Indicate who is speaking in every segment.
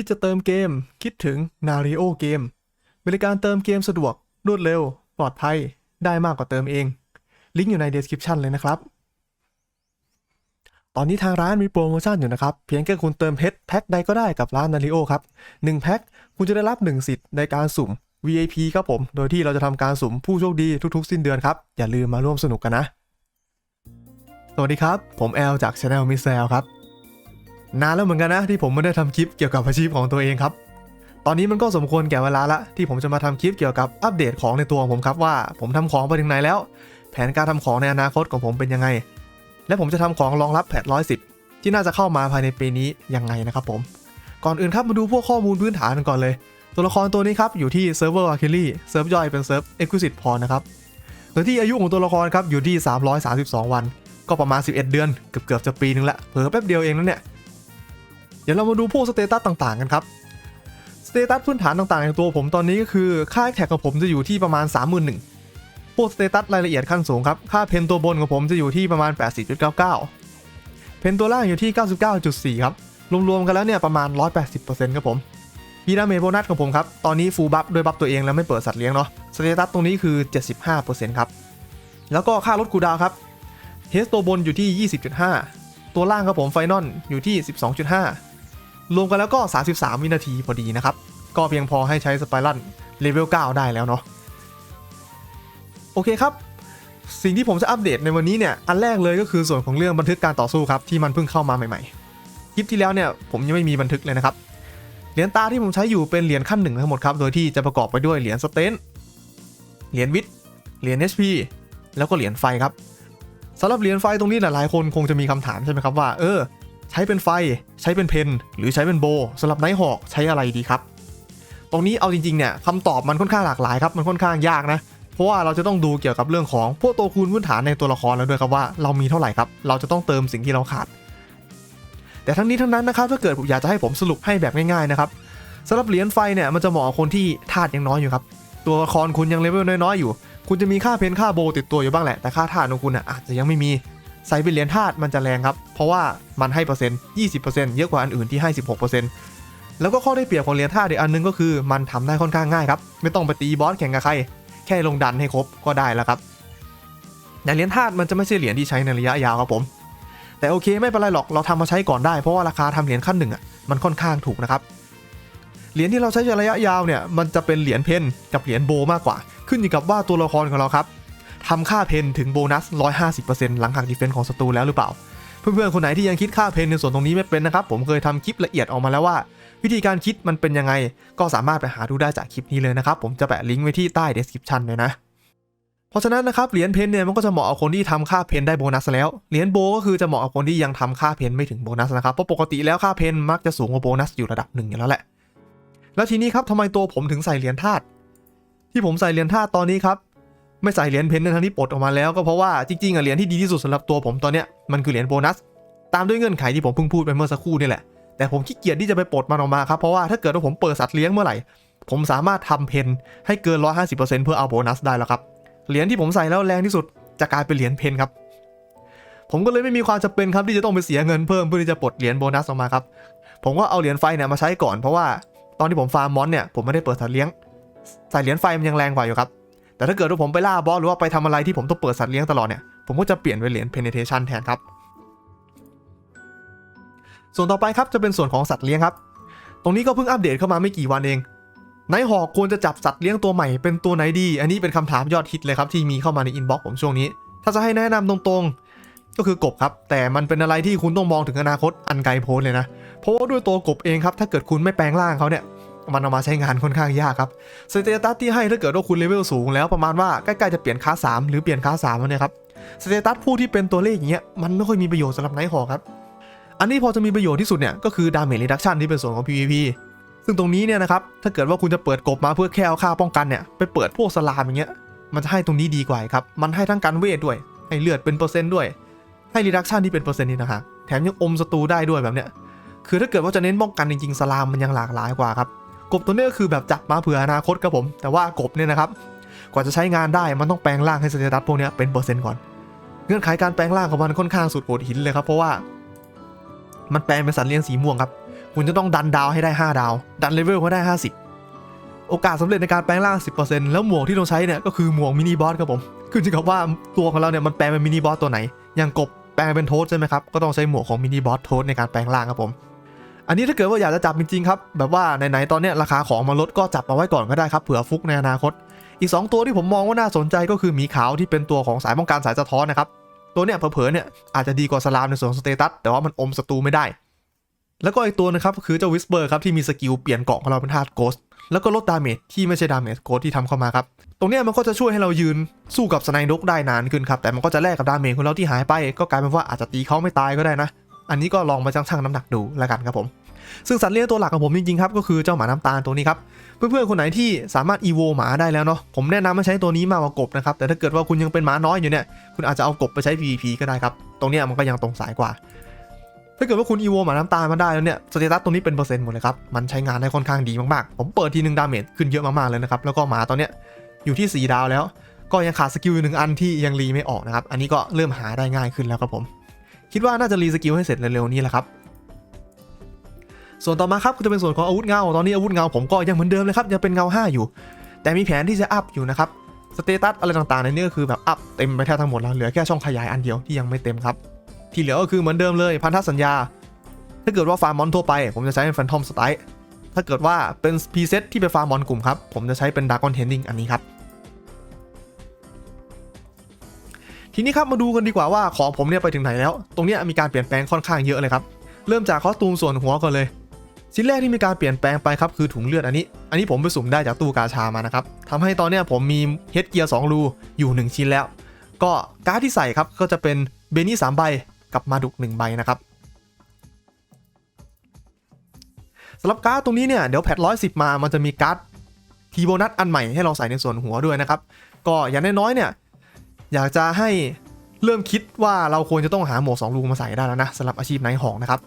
Speaker 1: คิดจะเติมเกม คิดถึง Nario เกม บริการเติมเกมสะดวก รวดเร็ว ปลอดภัย ได้มากกว่าเติมเอง ลิงก์อยู่ใน description เลยนะครับ ตอนนี้ทางร้านมีโปรโมชั่นอยู่นะครับ เพียงแค่คุณเติมเพชรแพ็คใดก็ได้กับร้าน Nario ครับ1แพ็คคุณจะได้รับ 1 สิทธิ์ในการสุ่ม VIP ครับผม โดยที่เราจะทำการสุ่มผู้โชคดีทุกๆ สิ้นเดือนครับ อย่าลืมมาร่วมสนุกกันนะ สวัสดีครับ ผมแอลจาก Channel Miss L ครับ นานแล้วเหมือนกันนะที่ผมไม่ได้ทำคลิปเกี่ยวกับอาชีพของตัวเองครับ ตอนนี้มันก็สมควรแก่เวลาละที่ผมจะมาทำคลิปเกี่ยวกับอัปเดตของในตัวของผมครับว่าผมทำของไปถึงไหนแล้ว แผนการทำของในอนาคตของผมเป็นยังไง และผมจะทำของรองรับแพท110 ที่น่าจะเข้ามาภายในปีนี้ยังไงนะครับผม ก่อนอื่นครับมาดูพวกข้อมูลพื้นฐานกันก่อนเลย ตัวละครตัวนี้ครับอยู่ที่เซิร์ฟเวอร์อาร์คิลี่เซิร์ฟย่อยเป็นเซิร์ฟเอ็กซ์คลูซีฟพอนะครับโดยที่อายุของตัวละครครับอยู่ที่ 332 วัน ก็ประมาณ 11 เดือนเกือบเกือบจะปีนึงละเผลอแป๊บเดียวเองนั่นเนี่ย ดี๋ยวเรามาดูพวกสเตตัสต่างๆกันครับสเตตัสพื้นฐานต่างๆอย่างตัวผมตอนนี้ก็คือค่าแท็กของผมจะอยู่ที่ประมาณ 31,000พวกสเตตัสรายละเอียดขั้นสูงครับ ค่าเพนตัวบนของผมจะอยู่ที่ประมาณ 80.99 เพนตัวล่างอยู่ที่ 99.4 ครับ รวมๆกันแล้วเนี่ยประมาณ 180%ครับผมพีดาเมโบนัสของผมครับ ตอนนี้ฟูลบัฟด้วยบัฟตัวเองแล้วไม่เปิดสัตว์เลี้ยงเนาะสเตตัสตรงนี้คือ 75%ครับแล้วก็ค่าลดคูดาวครับเฮสตัวบนอยู่ที่ 20.5 ตัวล่างครับผมไฟนอลอยู่ที่ 12.5 รวมกันแล้วก็ 33 วินาทีพอดีนะครับ ก็เพียงพอให้ใช้สไปรันเลเวล 9 ได้แล้วเนาะ โอเคครับ สิ่งที่ผมจะอัปเดตในวันนี้เนี่ย อันแรกเลยก็คือส่วนของเรื่องบันทึกการต่อสู้ครับ ที่มันเพิ่งเข้ามาใหม่ๆ คลิปที่แล้วเนี่ยผมยังไม่มีบันทึกเลยนะครับ เหรียญตาที่ผมใช้อยู่เป็นเหรียญขั้นหนึ่งทั้งหมดครับ โดยที่จะประกอบไปด้วยเหรียญสเตนเหรียญวิทเหรียญ HP แล้วก็เหรียญไฟครับสำหรับเหรียญไฟตรงนี้หลายๆคนคงจะมีคำถามใช่ไหมครับว่าเออ ใช้เป็นไฟ ใช้เป็นเพนหรือใช้เป็นโบสำหรับไนท์ฮอกใช้อะไรดีครับ ตรงนี้เอาจริงๆเนี่ยคำตอบมันค่อนข้างหลากหลายครับมันค่อนข้างยากนะเพราะว่าเราจะต้องดูเกี่ยวกับเรื่องของพวกตัวคูณพื้นฐานในตัวละครแล้วด้วยครับว่าเรามีเท่าไหร่ครับ เราจะต้องเติมสิ่งที่เราขาด แต่ทั้งนี้ทั้งนั้นนะครับถ้าเกิดผมอยากจะให้ผมสรุปให้แบบง่ายๆนะครับสำหรับเหรียญไฟเนี่ยมันจะเหมาะกับคนที่ธาตุยังน้อยอยู่ครับตัวละครคุณยังเลเวลน้อยๆอยู่ คุณจะมีค่าเพนค่าโบติดตัวอยู่บ้างแหละแต่ค่าธาตุของคุณอะอาจจะยังไม่มี ใส่เป็นเหรียญธาตุมันจะแรงครับ เพราะว่ามันให้เปอร์เซ็นต์20%เยอะกว่าอันอื่นที่ให้ 16%แล้วก็ข้อได้เปรียบของเหรียญธาตุอีกอันนึงก็คือมันทำได้ค่อนข้างง่ายครับ ไม่ต้องไปตีบอสแข่งกับใคร แค่ลงดันให้ครบก็ได้แล้วครับแต่เหรียญธาตุมันจะไม่ใช่เหรียญที่ใช้ในระยะยาวครับผม แต่โอเคไม่เป็นไรหรอกเราทำมาใช้ก่อนได้เพราะว่าราคาทำเหรียญขั้นหนึ่งอะมันค่อนข้างถูกนะครับเหรียญที่เราใช้ในระยะยาวเนี่ยมันจะเป็นเหรียญเพนกับเหรียญโบมากกว่า ขึ้นอยู่กับว่าตัวละครของเราครับ ทำค่าเพนถึงโบนัส 150%หลังหักดีเฟนส์ของศัตรูแล้วหรือเปล่า เพื่อนๆ คนไหนที่ยังคิดค่าเพนในส่วนตรงนี้ไม่เป็นนะครับ ผมเคยทำคลิปละเอียดออกมาแล้วว่า วิธีการคิดมันเป็นยังไง ก็สามารถไปหาดูได้จากคลิปนี้เลยนะครับ ผมจะแปะลิงก์ไว้ที่ใต้ description เลยนะเพราะฉะนั้นนะครับเหรียญเพนเนี่ยมันก็จะเหมาะกับคนที่ทำค่าเพนได้โบนัสแล้วเหรียญโบก็คือจะเหมาะกับคนที่ยังทำค่าเพนไม่ถึงโบนัสนะครับเพราะปกติแล้วค่าเพนมักจะสูงกว่าโบนัสอยู่ระดับหนึ่งอยู่แล้วแหละ แล้วทีนี้ครับทำไมตัวผมถึงใส่เหรียญธาตุที่ผมใส่เหรียญธาตุตอนนี้ครับ ไม่ใส่เหรียญเพนทั้งที่ปลดออกมาแล้วก็เพราะว่าจริงๆอะเหรียญที่ดีที่สุดสำหรับตัวผมตอนเนี้ยมันคือเหรียญโบนัส ตามด้วยเงื่อนไขที่ผมเพิ่งพูดไปเมื่อสักครู่นี่แหละแต่ผมขี้เกียจที่จะไปปลดมันออกมาครับเพราะว่าถ้าเกิดว่าผมเปิดสัตว์เลี้ยงเมื่อไหร่ ผมสามารถทำเพนให้เกิน 150%เพื่อเอาโบนัสได้แล้วครับเหรียญที่ผมใส่แล้วแรงที่สุดจะกลายเป็นเหรียญเพนครับผมก็เลยไม่มีความจำเป็นครับที่จะต้องไปเสียเงินเพิ่มเพื่อที่จะปลดเหรียญโบนัสออกมาครับผมก็เอาเหรียญไฟเนี่ยมาใช้ก่อนเพราะว่าตอนที่ผมฟาร์มมอนเนี่ยผมไม่ได้เปิดสัตว์เลี้ยงใส่เหรียญไฟมันยังแรงกว่าอยู่ครับ แต่ถ้าเกิดว่าผมไปล่าบอสหรือว่าไปทำอะไรที่ผมต้องเปิดสัตว์เลี้ยงตลอดเนี่ย ผมก็จะเปลี่ยนเป็นเหรียญ penetration แทนครับ ส่วนต่อไปครับจะเป็นส่วนของสัตว์เลี้ยงครับ ตรงนี้ก็เพิ่งอัปเดตเข้ามาไม่กี่วันเองนท์ฮอกควรจะจับสัตว์เลี้ยงตัวใหม่เป็นตัวไหนดี อันนี้เป็นคำถามยอดฮิตเลยครับที่มีเข้ามาในอินบ็อกซ์ผมช่วงนี้ ถ้าจะให้แนะนำตรงๆ ก็คือกบครับ แต่มันเป็นอะไรที่คุณต้องมองถึงอนาคตอันไกลโพ้นเลยนะ เพราะว่าด้วยตัวกบเองครับ ถ้าเกิดคุณไม่แปลงร่างเขาเนี่ย มันเอามาใช้งานค่อนข้างยากครับสเตตัสที่ให้ถ้าเกิดว่าคุณเลเวลสูงแล้วประมาณว่าใกล้ๆจะเปลี่ยนคลาส3หรือเปลี่ยนคลาส3แล้วเนี่ยครับสเตตัสผู้ที่เป็นตัวเลขอย่างเงี้ยมันไม่ค่อยมีประโยชน์สำหรับไนท์ฮอครับอันนี้พอจะมีประโยชน์ที่สุดเนี่ยก็คือดาเมจ e ีดักชันที่เป็นส่วนของ PVP ซึ่งตรงนี้เนี่ยนะครับถ้าเกิดว่าคุณจะเปิดกบมาเพื่อแค่เอาค่าป้องกันเนี่ยไปเปิดพวกสลามอย่างเงี้ยมันจะให้ตรงนี้ดีกว่าครับมันให้ทั้งการเวทด้วย ให้เลือดเป็นเปอร์เซ็นต์ด้วย ให้รีดักชันที่เป็นเปอร์เซ็นต์นี่นะครับแถมยังอมศัตรูได้ด้วยแบบเนี้ยคือถ้าเกิดว่าจะเน้นป้องกันจริงๆสลามมันยังหลากหลายกว่าครับ กบตัวนี้ก็คือแบบจับมาเผื่ออนาคตครับผม แต่ว่ากบเนี่ยนะครับกว่าจะใช้งานได้มันต้องแปลงร่างให้สเตตัสพวกนี้เป็นเปอร์เซ็นต์ก่อน เงื่อนไขการแปลงร่างของมันค่อนข้างสุดโหดหินเลยครับเพราะว่า มันแปลงเป็นสัตว์เลี้ยงสีม่วงครับ คุณจะต้องดันดาวให้ได้ 5 ดาว ดันเลเวลให้ได้ 50 โอกาสสำเร็จในการแปลงร่าง 10%แล้วหมวกที่ต้องใช้เนี่ยก็คือหมวกมินิบอสครับผมคือจริงๆกับว่าตัวของเราเนี่ยมันแปลงเป็นมินิบอสตัวไหน อย่างกบแปลงเป็นโทสใช่ไหมครับก็ต้องใช้หมวกของมินิบอสโทสในการแปลงร่างครับผม อันนี้ถ้าเกิดว่าอยากจะจับจริงๆครับแบบว่าไหนๆตอนนี้ราคาของมันลดก็จับมาไว้ก่อนก็ได้ครับเผื่อฟุกในอนาคต อีก 2 ตัวที่ผมมองว่าน่าสนใจก็คือหมีขาวที่เป็นตัวของสายป้องกันสายสะท้อนนะครับตัวเนี้ยเผลอๆเนี่ยอาจจะดีกว่าสลามในส่วนของสเตตัสแต่ว่ามันอมศัตรูไม่ได้ แล้วก็อีกตัวนะครับคือเจ้าวิสเปอร์ครับที่มีสกิลเปลี่ยนเกาะของเราเป็นธาตุโกสแล้วก็ลดดาเมจที่ไม่ใช่ดาเมจโกสที่ทำเข้ามาครับ ตรงเนี้ยมันก็จะช่วยให้เรายืนสู้กับสไนด์ดกได้นานขึ้นครับ แต่มันก็จะแลกกับดาเมจของเราที่หายไป ก็กลายเป็นว่าอาจจะตีเขาไม่ตายก็ได้นะ อันนี้ก็ลองมาชั่งน้ำหนักดูแล้วกันครับผม ซึ่งสัตว์เลี้ยงตัวหลักของผมจริงๆครับก็คือเจ้าหมาน้ำตาลตัวนี้ครับเพื่อนๆคนไหนที่สามารถอีโวหมาได้แล้วเนาะผมแนะนำให้ใช้ตัวนี้มากกว่ากบนะครับแต่ถ้าเกิดว่าคุณยังเป็นหมาน้อยอยู่เนี่ยคุณอาจจะเอากบไปใช้ PVP ก็ได้ครับตรงนี้มันก็ยังตรงสายกว่า ถ้าเกิดว่าคุณอีโวหมาน้ำตาลมาได้แล้วเนี่ยสเตตัสตรงนี้เป็นเปอร์เซ็นต์หมดเลยครับมันใช้งานได้ค่อนข้างดีมากๆ ผมเปิดทีหนึ่งดาเมจขึ้นเยอะมากๆเลยนะครับแล้วก็หมาตอนเนี้ยอยู่ที่ 4 ดาวแล้ว ก็ยังขาดสกิลหนึ่งอันที่ยังรีไม่ออกนะครับอันนี้ก็เริ่มหาได้ง่ายขึ้นแล้วครับผม คิดว่าน่าจะรีสกิลให้เสร็จเร็วๆนี้แหละครับ ส่วนต่อมาครับก็จะเป็นส่วนของอาวุธเงา ตอนนี้อาวุธเงาผมก็ยังเหมือนเดิมเลยครับยังเป็นเงา 5 อยู่ แต่มีแผนที่จะอัพอยู่นะครับสเตตัสอะไรต่างๆในนี้ก็คือแบบอัพเต็มไปแทบทั้งหมดแล้วเหลือแค่ช่องขยายอันเดียวที่ยังไม่เต็มครับ ที่เหลือก็คือเหมือนเดิมเลยพันธสัญญา ถ้าเกิดว่าฟาร์มมอนทั่วไป ผมจะใช้เป็นแฟนทอมสไตล์ถ้าเกิดว่าเป็นพีเซตที่เป็นฟาร์มมอนกลุ่มครับผมจะใช้เป็นดากอนเทนนิงอันนี้ครับ ทีนี้ครับมาดูกันดีกว่าว่าของผมเนี่ยไปถึงไหนแล้ว ตรงนี้มีการเปลี่ยนแปลงค่อนข้างเยอะเลยครับ เริ่มจากคอสตูมส่วนหัวก่อนเลย ชิ้นแรกที่มีการเปลี่ยนแปลงไปครับคือถุงเลือดอันนี้ อันนี้ผมไปสุ่มได้จากตู้กาชามานะครับทำให้ตอนนี้ผมมีเฮดเกียร์2รูอยู่ 1 ชิ้นแล้ว ก็การ์ดที่ใส่ครับก็จะเป็นเบนี่3ใบกับมาดุก1ใบนะครับสำหรับการ์ดตรงนี้เนี่ยเดี๋ยวแพทร้อยสิบมามันจะมีการ์ดทีโบนัสอันใหม่ให้เราใส่ในส่วนหัวด้วยนะครับก็อย่างน้อยๆเนี่ย อยากจะให้เริ่มคิดว่าเราควรจะต้องหาหมวก2รูมาใส่ได้แล้วนะสำหรับอาชีพไนท์หอกนะครับ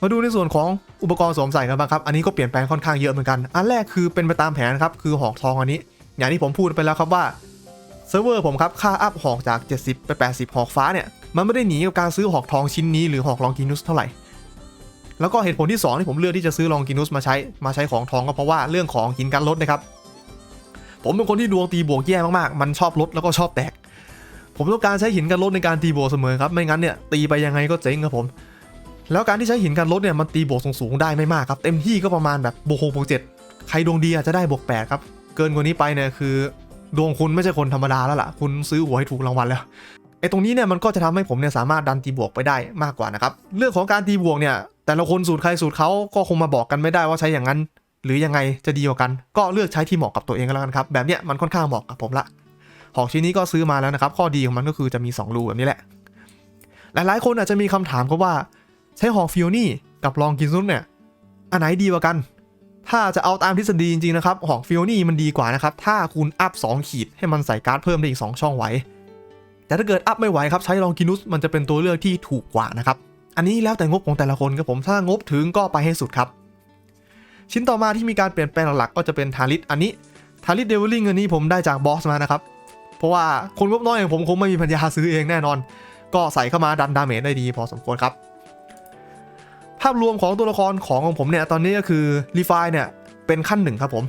Speaker 1: มาดูในส่วนของอุปกรณ์สวมใส่กันบ้างครับ อันนี้ก็เปลี่ยนแปลงค่อนข้างเยอะเหมือนกัน อันแรกคือเป็นไปตามแผนครับ คือหอกทองอันนี้ อย่างที่ผมพูดไปแล้วครับว่าเซิร์ฟเวอร์ผมครับ ค่าอัพหอกจาก 70 ไป 80 หอกฟ้าเนี่ย มันไม่ได้หนีกับการซื้อหอกทองชิ้นนี้หรือหอกลองกินุสเท่าไหร่ แล้วก็เหตุผลที่2ที่ผมเลือกที่จะซื้อลองกินุสมาใช้มาใช้ของทองก็เพราะว่าเรื่องของหินกันลดนะครับ ผมเป็นคนที่ดวงตีบวกแย่มากๆ มันชอบลดแล้วก็ชอบแตก ผมต้องการใช้หินกันลดในการตีบวกเสมอครับ ไม่งั้นเนี่ยตีไปยังไงก็เจ๊งครับผม แล้วการที่ใช้หินกันลดเนี่ยมันตีบวกสูงๆได้ไม่มากครับ เต็มที่ก็ประมาณแบบบวกหกบวกเจ็ดใครดวงดีอาจจะได้บวกแปดครับ เกินกว่านี้ไปเนี่ยคือ ดวงคุณไม่ใช่คนธรรมดาแล้วล่ะ คุณซื้อหัวให้ถูกรางวัลแล้วไอ้ตรงนี้เนี่ยมันก็จะทำให้ผมเนี่ยสามารถดันตีบวกไปได้มากกว่านะครับ เรื่องของการตีบวกเนี่ยแต่ละคนสูตรใครสูตรเขาก็คงมาบอกกันไม่ได้ว่าใช้อย่างนั้น หรือยังไงจะดีกว่ากัน ก็เลือกใช้ที่เหมาะกับตัวเองก็แล้วกันครับ แบบเนี้ยมันค่อนข้างเหมาะกับผมละหอกชิ้นนี้ก็ซื้อมาแล้วนะครับ ข้อดีของมันก็คือจะมี 2 รูแบบนี้แหละ หลายๆ คนอาจจะมีคำถามก็ว่า ใช้หอกฟิโอนี่กับลองกินซุนเนี่ยอันไหนดีกว่ากัน ถ้าจะเอาตามทฤษฎีจริงๆนะครับหอกฟิโอนี่มันดีกว่านะครับ ถ้าคุณอัพ 2 ขีดให้มันใส่การ์ดเพิ่มได้อีก 2 ช่องไว้ แต่ถ้าเกิดอัพไม่ไหวครับใช้ลองกินุสมันจะเป็นตัวเลือกที่ถูกกว่านะครับ อันนี้แล้วแต่งบของแต่ละคนครับผมถ้างบถึงก็ไปให้สุดครับ ชิ้นต่อมาที่มีการเปลี่ยนแปลงหลักๆก็จะเป็นทาริสอันนี้ทาริสเดวิลลิงอันนี้ผมได้จากบอสมานะครับ เพราะว่าคนงบน้อยอย่างผมคงไม่มีปัญญาซื้อเองแน่นอน ก็ใส่เข้ามาดันดาเมจได้ดีพอสมควรครับ ภาพรวมของตัวละครของของผมเนี่ยตอนนี้ก็คือรีไฟเนี่ยเป็นขั้นหนึ่งครับผม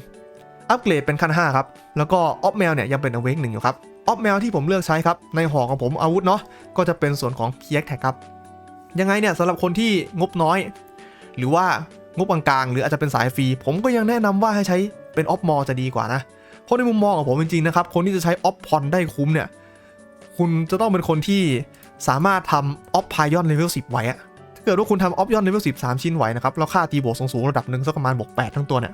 Speaker 1: อัปเกรดเป็นขั้น5ครับแล้วก็ออฟแมวเนี่ยยังเป็นอเวกหนึ่งอยู่ครับออฟแมวที่ผมเลือกใช้ครับในหอของผมอาวุธเนาะก็จะเป็นส่วนของเพียกแท็กครับยังไงเนี่ยสำหรับคนที่งบน้อย หรือว่า งบกลางๆหรืออาจจะเป็นสายฟรี ผมก็ยังแนะนำว่าให้ใช้เป็นออฟมอจะดีกว่านะ เพราะในมุมมองของผมจริงๆนะครับ คนที่จะใช้ออฟพอนได้คุ้มเนี่ย คุณจะต้องเป็นคนที่สามารถทำออฟพายอนเลเวล10 ไว้อะถ้าเกิดว่าคุณทำออฟยอนเลเวล10 3 ชิ้นไหวนะครับ แล้วค่าตีบวกสูงๆระดับหนึ่งสักประมาณบวก8ทั้งตัวเนี่ย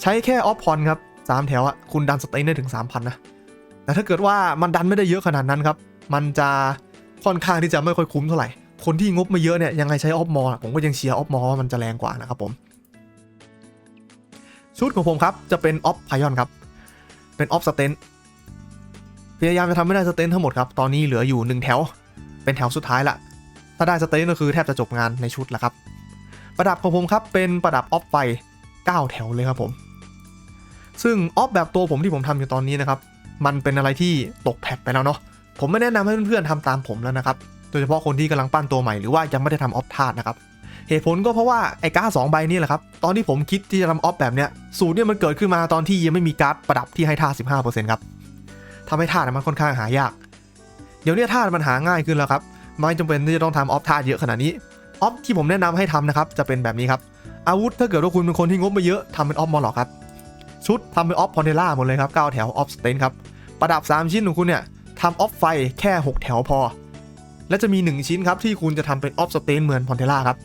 Speaker 1: ใช้แค่ออฟพอนครับ3แถวอะคุณดันสเตนได้ถึง 3,000 นะ แต่ถ้าเกิดว่ามันดันไม่ได้เยอะขนาดนั้นครับ มันจะค่อนข้างที่จะไม่ค่อยคุ้มเท่าไหร่ คนที่งบไม่เยอะเนี่ยยังไงใช้ออฟมอผมก็ยังเชียร์ออฟมอว่ามันจะแรงกว่านะครับผม ชุดของผมครับจะเป็นออฟพายอนครับ เป็นออฟสเตนพยายามจะทำให้ได้สเตนทั้งหมดครับ ตอนนี้เหลืออยู่ 1 แถว เป็นแถวสุดท้ายละ ถ้าได้สเตนก็คือแทบจะจบงานในชุดแล้วครับ ประดับของผมครับเป็นประดับออฟไฟ9แถวเลยครับผม ซึ่งออฟแบบตัวผมที่ผมทำอยู่ตอนนี้นะครับ มันเป็นอะไรที่ตกแพทไปแล้วเนาะ ผมไม่แนะนำให้เพื่อนๆทำตามผมแล้วนะครับ โดยเฉพาะคนที่กำลังปั้นตัวใหม่หรือว่ายังไม่ได้ทำออฟธาตุนะครับเหตุผลก็เพราะว่าไอ้การ์ดสองใบนี่แหละครับ ตอนที่ผมคิดที่จะทำออฟแบบเนี้ยสูตรเนี่ยมันเกิดขึ้นมาตอนที่ยังไม่มีการ์ดประดับที่ให้ท่า 15%ครับทำให้ท่าเนี่ยมันค่อนข้างหายาก เดี๋ยวนี้ท่ามันหาง่ายขึ้นแล้วครับ ไม่จำเป็นที่จะต้องทำออฟท่าเยอะขนาดนี้ออฟที่ผมแนะนำให้ทำนะครับจะเป็นแบบนี้ครับ อาวุธถ้าเกิดว่าคุณเป็นคนที่งบไม่เยอะทำเป็นออฟมอลล็อกครับชุดทำเป็นออฟพอนเทล่าหมดเลยครับ9แถวออฟสเตนครับประดับ 3 ชิ้นของคุณเนี่ยทำออฟไฟแค่ 6 แถวพอ และจะมี 1 ชิ้นครับที่คุณจะทำเป็นออฟสเตนเหมือนพอนเทล่าครับ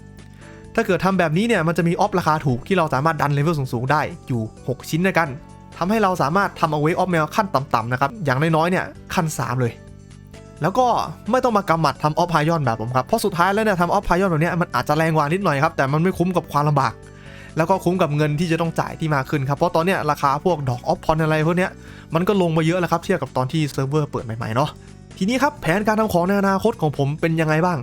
Speaker 1: ถ้าเกิดทำแบบนี้เนี่ยมันจะมีออฟราคาถูกที่เราสามารถดันเลเวลสูงๆได้อยู่ 6 ชิ้นด้วยกันทำให้เราสามารถทำเอาไว้ออฟแมวขั้นต่ำๆนะครับอย่างน้อยๆเนี่ยขั้น 3 เลย แล้วก็ไม่ต้องมากำหมัดทำออฟพายอนแบบผมครับเพราะสุดท้ายแล้วเนี่ยทำออฟพายอนแบบเนี้ยมันอาจจะแรงกว่านิดหน่อยครับแต่มันไม่คุ้มกับความลำบากแล้วก็คุ้มกับเงินที่จะต้องจ่ายที่มากขึ้นครับ เพราะตอนเนี้ยราคาพวกดอกออฟพอนอะไรพวกเนี้ยมันก็ลงมาเยอะแล้วครับ เทียบกับตอนที่เซิร์ฟเวอร์เปิดใหม่ๆเนาะ ทีนี้ครับแผนการทำของในอนาคตของผมเป็นยังไงบ้าง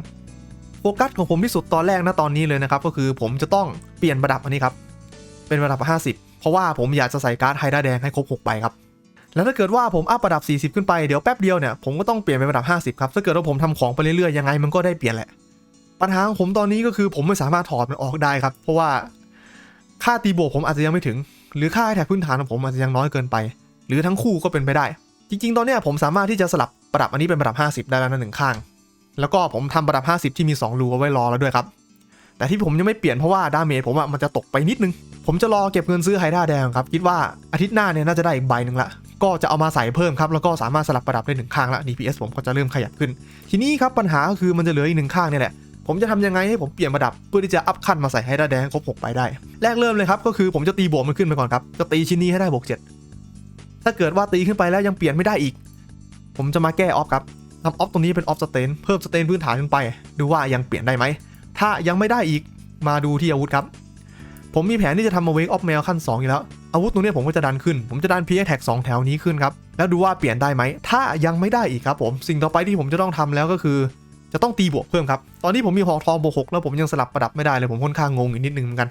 Speaker 1: โฟกัสของผมที่สุดตอนแรกนะตอนนี้เลยนะครับ ก็คือผมจะต้องเปลี่ยนประดับอันนี้ครับ เป็นประดับ 50 เพราะว่าผมอยากจะใส่การ์ดไฮด้าแดงให้ครบ 6 ใบครับ แล้วถ้าเกิดว่าผมอัพประดับ 40 ขึ้นไปเดี๋ยวแป๊บเดียวเนี่ยผมก็ต้องเปลี่ยนเป็นประดับ 50 ครับ ถ้าเกิดว่าผมทำของไปเรื่อยๆยังไงมันก็ได้เปลี่ยนแหละ ปัญหาของผมตอนนี้ก็คือผมไม่สามารถถอดมันออกได้ครับ เพราะว่าค่าตีบวกผมอาจจะยังไม่ถึง หรือค่าแท็กพื้นฐานของผมอาจจะยังน้อยเกินไป หรือทั้งคู่ก็เป็นไปได้ จริงๆ ตอนเนี้ยผมสามารถที่จะสลับประดับอันนี้เป็นประดับ 50 ได้แล้วนะหนึ่งข้าง แล้วก็ผมทำประดับ 50 ที่มี2รูเอาไว้รอแล้วด้วยครับ แต่ที่ผมยังไม่เปลี่ยนเพราะว่าดาเมจผมอะมันจะตกไปนิดนึง ผมจะรอเก็บเงินซื้อไฮด้าแดงครับ คิดว่าอาทิตย์หน้าเนี่ยน่าจะได้อีกใบหนึ่งละ ก็จะเอามาใส่เพิ่มครับ แล้วก็สามารถสลับประดับได้หนึ่งข้างละ DPS ผมก็จะเริ่มขยับขึ้น ทีนี้ครับปัญหาก็คือมันจะเหลืออีกหนึ่งข้างเนี่ยแหละผมจะทำยังไงให้ผมเปลี่ยนประดับเพื่อที่จะอัพขั้นมาใส่ไฮด้าแดงครบ6ไปได้ แรกเริ่มเลยครับก็คือผมจะตีบวกมันขึ้นไปก่อนครับ จะตีชิ้นนี้ให้ได้บวก7 ถ้าเกิดว่าตีขึ้นไปแล้วยังเปลี่ยนไม่ได้อีก ผมจะมาแก้ออฟครับทำออฟตรงนี้เป็นออฟสเตนเพิ่มสเตนพื้นฐานขึ้นไป ดูว่ายังเปลี่ยนได้ไหม ถ้ายังไม่ได้อีกมาดูที่อาวุธครับ ผมมีแผนที่จะทำมาเวกออฟแมวขั้น2อยู่แล้ว อาวุธตรงนี้ผมก็จะดันขึ้น ผมจะดันพีแท็กสองแถวนี้ขึ้นครับ แล้วดูว่าเปลี่ยนได้ไหม ถ้ายังไม่ได้อีกครับผม สิ่งต่อไปที่ผมจะต้องทำแล้วก็คือ จะต้องตีบวกเพิ่มครับ ตอนนี้ผมมีหอกทองบวกหกแล้วผมยังสลับประดับไม่ได้เลย ผมค่อนข้างงงอีกนิดนึงเหมือนกัน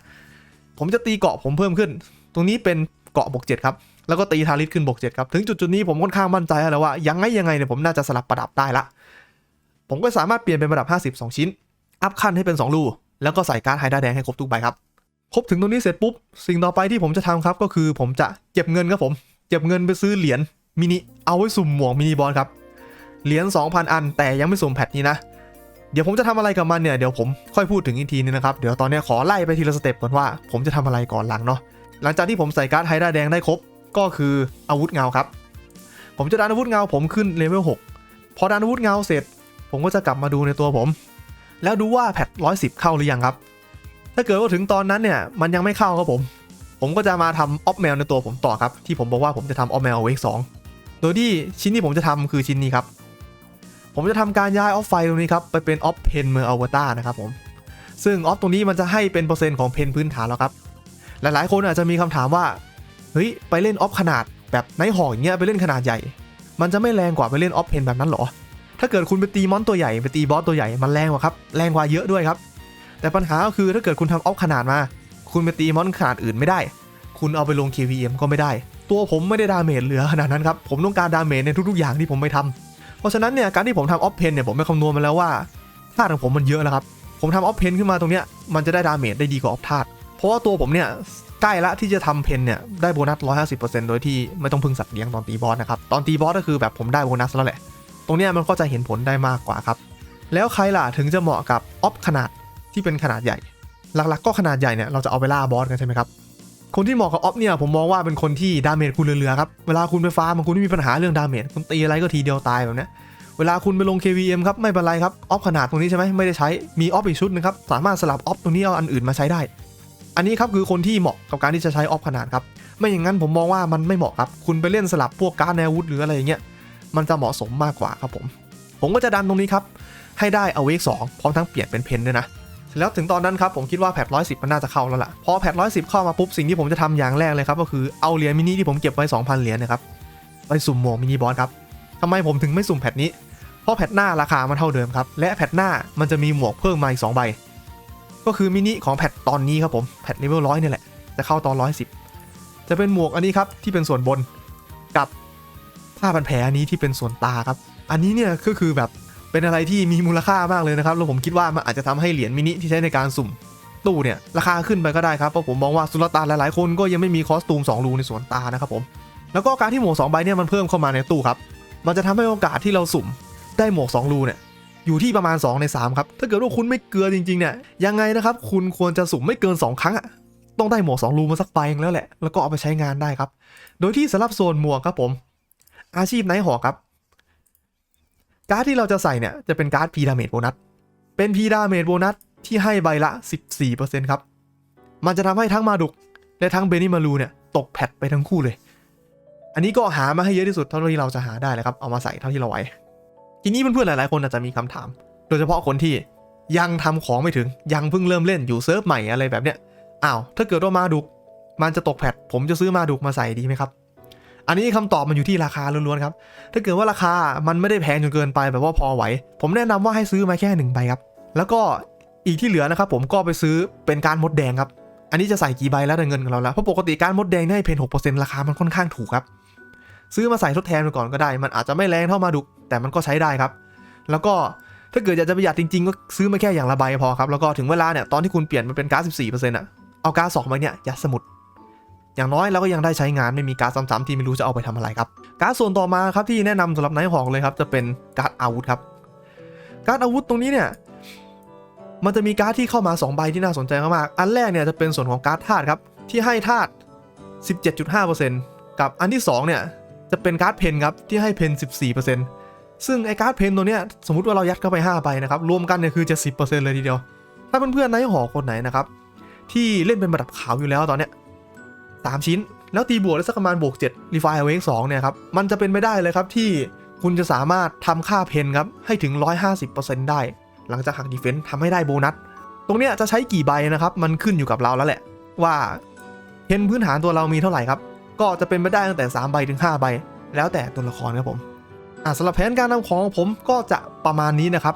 Speaker 1: ผมจะตีเกาะผมเพิ่มขึ้น ตรงนี้เป็นเกาะบวกเจ็ดครับ แล้วก็ตีทาริสขึ้นบวกเจ็ดครับ ถึงจุดจุดนี้ผมค่อนข้างมั่นใจแล้วว่า ยังไงยังไงเนี่ยผมน่าจะสลับประดับได้ละ ผมก็สามารถเปลี่ยนเป็นประดับ 52 ชิ้น อัพขั้นให้เป็น2รูแล้วก็ใส่การ์ดไฮด้าแดงให้ครบทุกใบครับ ครบถึงตรงนี้เสร็จปุ๊บ สิ่งต่อไปที่ผมจะทำครับก็คือผมจะเก็บเงินครับผม เก็บเงินไปซื้อเหรียญมินิ เอาไว้สุ่มหมวกมินิบอลครับ เหรียญ2,000 อัน แต่ยังไม่สุ่มแพทนี้นะ เดี๋ยวผมจะทำอะไรกับมันเนี่ย เดี๋ยวผมค่อยพูดถึงอีกทีนึงนะครับ เดี๋ยวตอนนี้ขอไล่ไปทีละสเต็ปก่อนว่า ผมจะทำอะไรก่อนหลังเนาะ หลังจากที่ผมใส่การ์ดไฮด้าแดงได้ครบ ก็คืออาวุธเงาครับ ผมจะดันอาวุธเงาผมขึ้นเลเวล6พอดันอาวุธเงาเสร็จ ผมก็จะกลับมาดูในตัวผม แล้วดูว่าแพท110เข้าหรือยังครับ ถ้าเกิดว่าถึงตอนนั้นเนี่ยมันยังไม่เข้าครับผม ผมก็จะมาทำออฟแมวในตัวผมต่อครับ ที่ผมบอกว่าผมจะทำออฟแมวเวกสองโดยที่ชิ้นที่ผมจะทำคือชิ้นนี้ครับ ผมจะทำการย้ายออฟไฟตรงนี้ครับ ไปเป็นออฟเพนเมอร์อวตารนะครับผม ซึ่งออฟตรงนี้มันจะให้เป็นเปอร์เซ็นต์ของเพนพื้นฐานแล้วครับ หลายๆ คนอาจจะมีคำถามว่า เฮ้ยไปเล่นออฟขนาดแบบไนท์หอกอย่างเงี้ยไปเล่นขนาดใหญ่ มันจะไม่แรงกว่าไปเล่นออฟเพนแบบนั้นหรอ ถ้าเกิดคุณไปตีมอนตัวใหญ่ไปตีบอสตัวใหญ่มันแรงกว่าครับแรงกว่าเยอะด้วยครับ แต่ปัญหาก็คือถ้าเกิดคุณทำออฟขนาดมา คุณไปตีมอนขนาดอื่นไม่ได้ คุณเอาไปลง KVM ก็ไม่ได้ ตัวผมไม่ได้ดาเมจเหลือขนาดนั้นครับผมต้องการดาเมจในทุกๆ อย่างที่ผมไม่ทำเพราะฉะนั้นเนี่ยการที่ผมทำออฟเพนเนี่ยผมไปคำนวณมาแล้วว่าธาตุของผมมันเยอะแล้วครับผมทำออฟเพนขึ้นมาตรงเนี้ยมันจะได้ดาเมจได้ดีกว่าออฟธาตุเพราะว่าตัวผมเนี่ย ใกล้ละที่จะทำเพนเนี่ยได้โบนัส 150%โดยที่ไม่ต้องพึ่งสัตว์เลี้ยงตอนตีบอสนะครับ ตอนตีบอสก็คือแบบผมได้โบนัสแล้วแหละ ตรงนี้มันก็จะเห็นผลได้มากกว่าครับ แล้วใครล่ะถึงจะเหมาะกับออฟขนาดที่เป็นขนาดใหญ่ หลักๆ ก็ขนาดใหญ่เนี่ยเราจะเอาไปล่าบอสกันใช่ไหมครับ คนที่เหมาะกับออฟเนี่ยผมมองว่าเป็นคนที่ดาเมจคุณเรือๆครับ เวลาคุณไปฟาร์มคุณไม่มีปัญหาเรื่องดาเมจคุณตีอะไรก็ทีเดียวตายแบบนี้เวลาคุณไปลง KVM ครับไม่เป็นไรครับออฟขนาดตรงนี้ใช่ไหมไม่ได้ใช้มีออฟอีกชุดนึงครับสามารถสลับออฟตรงนี้เอาอันอื่นมาใช้ได้ อันนี้ครับคือคนที่เหมาะกับการที่จะใช้ออฟขนาดครับไม่อย่างนั้นผมมองว่ามันไม่เหมาะครับ คุณไปเล่นสลับพวกการ์ดแนววุธหรืออะไรอย่างเงี้ยมันจะเหมาะสมมากกว่าครับผม ผมก็จะดันตรงนี้ครับ ให้ได้เอาเวกสองพร้อมทั้งเปลี่ยนเป็นเพนด้วยนะ แล้วถึงตอนนั้นครับผมคิดว่าแพทร้อยสิบมันน่าจะเข้าแล้วล่ะ พอแพทร้อยสิบเข้ามาปุ๊บสิ่งที่ผมจะทำอย่างแรกเลยครับก็คือเอาเหรียญมินิที่ผมเก็บไว้2,000เหรียญนะครับไปสุ่มหมวกมินิบอสครับทำไมผมถึงไม่สุ่มแพทนี้ เพราะแพทหน้าราคามันเท่าเดิมครับและแพทหน้ามันจะมีหมวกเพิ่มมาอีก2ใบ ก็คือมินิของแพทตอนนี้ครับผมแพทเลเวลร้อยนี่แหละ จะเข้าตอนร้อยสิบจะเป็นหมวกอันนี้ครับที่เป็นส่วนบนกับผ้าพันแผลอันนี้ที่เป็นส่วนตาครับ อันนี้เนี่ยก็คือแบบเป็นอะไรที่มีมูลค่ามากเลยนะครับแล้วผมคิดว่ามันอาจจะทำให้เหรียญมินิที่ใช้ในการสุ่มตู้เนี่ยราคาขึ้นไปก็ได้ครับเพราะผมมองว่าสุลต่านหลายๆคนก็ยังไม่มีคอสตูม2รูในสวนตานะครับผมแล้วก็การที่หมวก2ใบเนี่ยมันเพิ่มเข้ามาในตู้ครับมันจะทำให้โอกาสที่เราสุ่มได้หมวก2รูเนี่ย อยู่ที่ประมาณ 2 ใน 3 ครับ ถ้าเกิดว่าคุณไม่เกลือจริงๆเนี่ยยังไงนะครับ คุณควรจะสุ่มไม่เกิน 2 ครั้งอะต้องได้หมวก2รูมาสักใบนึงแล้วแหละ แล้วก็เอาไปใช้งานได้ครับ โดยที่สำหรับโซนหมวกครับผม อาชีพไนท์หอครับ การ์ดที่เราจะใส่เนี่ยจะเป็นการ์ดพีดาเมจโบนัส เป็นพีดาเมจโบนัสที่ให้ใบละ 14%ครับ มันจะทำให้ทั้งมาดุกและทั้งเบนิมารูเนี่ยตกแพทไปทั้งคู่เลย อันนี้ก็หามาให้เยอะที่สุดเท่าที่เราจะหาได้เลยครับ เอามาใส่เท่าที่เราไหว ทีนี้เพื่อนๆหลายๆคนอาจจะมีคำถาม โดยเฉพาะคนที่ยังทำของไม่ถึงยังเพิ่งเริ่มเล่นอยู่เซิร์ฟใหม่อะไรแบบเนี้ยอ้าวถ้าเกิดว่ามาดุกมันจะตกแพทผมจะซื้อมาดุกมาใส่ดีไหมครับ อันนี้คำตอบมันอยู่ที่ราคาล้วนๆครับถ้าเกิดว่าราคามันไม่ได้แพงจนเกินไปแบบว่าพอไหว ผมแนะนำว่าให้ซื้อมาแค่หนึ่งใบครับ แล้วก็อีกที่เหลือนะครับผมก็ไปซื้อเป็นการมดแดงครับ อันนี้จะใส่กี่ใบแล้วแต่เงินของเราแล้วเพราะปกติการมดแดงเนี่ยให้เพนหกเปอร์เซ็นต์ราคามันค่อนข้างถูกครับ ซื้อมาใส่ทดแทนไปก่อนก็ได้ มันอาจจะไม่แรงเท่ามาดุกแต่มันก็ใช้ได้ครับ แล้วก็ถ้าเกิดอยากจะประหยัดจริงๆ ก็ซื้อมาแค่อย่างละใบพอครับ แล้วก็ถึงเวลาเนี่ยตอนที่คุณเปลี่ยนมันเป็นก๊าร์ด14%อะเอาก๊าร์ดสองใบเนี่ยยัดสมุด อย่างน้อยเราก็ยังได้ใช้งานไม่มีก๊าร์ดซ้ำๆที่ไม่รู้จะเอาไปทำอะไรครับก๊าร์ดส่วนต่อมาครับที่แนะนำสำหรับไนท์หอกเลยครับจะเป็นก๊าร์ดอาวุธครับก๊าร์ดอาวุธตรงนี้เนี่ยมันจะมีก๊าร์ดที่เข้ามา 2 ใบที่น่าสนใจมากๆ อันแรกเนี่ยจะเป็นส่วนของการ์ดธาตุครับ ที่ให้ธาตุ17.5%กับอันที่2เนี่ย จะเป็นการ์ดเพนครับที่ให้เพน14%ซึ่งไอ้การ์ดเพนตัวเนี้ยสมมติว่าเรายัดเข้าไป5ใบนะครับรวมกันเนี่ยคือจะ10%เลยทีเดียว ถ้าเพื่อนๆไนหอคนไหนนะครับที่เล่นเป็นระดับขาวอยู่แล้วตอนเนี้ย3ชิ้น แล้วตีบวกได้สักประมาณบวก7 Refine Awake 2เนี่ยครับมันจะเป็นไม่ได้เลยครับที่คุณจะสามารถทำค่าเพนครับให้ถึง 150%ได้ หลังจากหักดีเฟนต์ทำให้ได้โบนัสตรงเนี้ยจะใช้กี่ใบนะครับ มันขึ้นอยู่กับเราแล้วแหละ ว่าเพนพื้นฐานตัวเรามีเท่าไหร่ครับ ก็จะเป็นไปได้ตั้งแต่3ใบถึง5ใบ แล้วแต่ตัวละครครับผมอะสำหรับแผนการทำของผมก็จะประมาณนี้นะครับ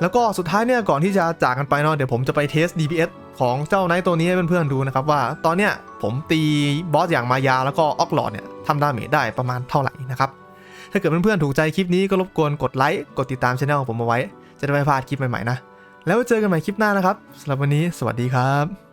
Speaker 1: แล้วก็สุดท้ายเนี่ยก่อนที่จะจากกันไปเนาะเดี๋ยวผมจะไปเทส DPS ของเจ้าไนท์ตัวนี้ให้เพื่อนๆดูนะครับว่าตอนเนี้ยผมตีบอสอย่างมายาแล้วก็ออกหลอดเนี่ยทำดาเมจได้ประมาณเท่าไหร่นะครับ ถ้าเกิดเพื่อนๆถูกใจคลิปนี้ก็รบกวนกดไลค์กดติดตามช่องของผมเอาไว้ จะได้ไม่พลาดคลิปใหม่ๆนะ แล้วเจอกันใหม่คลิปหน้านะครับสำหรับวันนี้สวัสดีครับ